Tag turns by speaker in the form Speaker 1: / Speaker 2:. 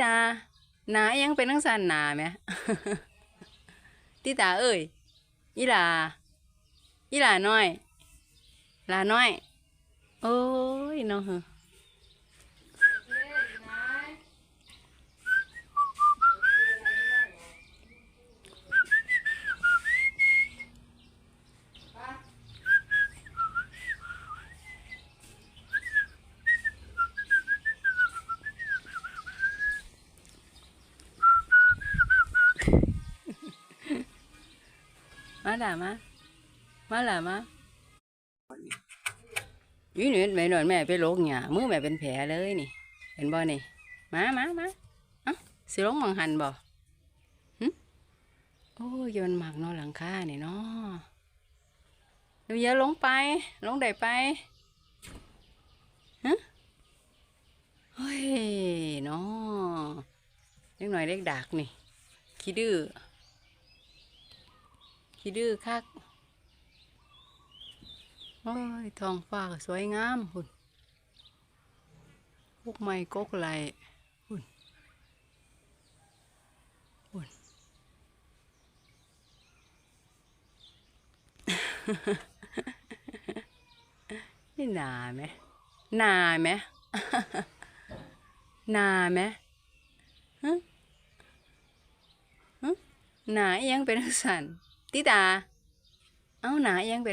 Speaker 1: ตาหนายังเป็นทั้งสันหนาไหมติตาเอ้ยอีหลาอีหลาน้อย หลาน้อย โอ้ยน้องเหอะ มาด่ามา มาหล่ะมาวินี่แม่นอนแม่ไปโรคหยามือแม่เป็นแผลเลยนี่ เห็นบ่นี่ มามามาเอ้าสิลงมังหันบ่หึโอ้ยยมันหมักนอนหลังคานี่เนาะเดี๋ยวอย่าลงไป ลงได้ไปฮะเฮ้ยเนาะเล็กหน่อยเล็กดักนี่ขี้ดื้อ ขี้ดื้อคักโอ้ยทองฟ้าสวยงามพุ่นพวกไม้กกไหลหุ่นหุ่นนี่นาไหมนาไหมนาไหมฮะฮะนาเอิหยังเป็นสันติตาเอ้าหนาอิหยังเป็น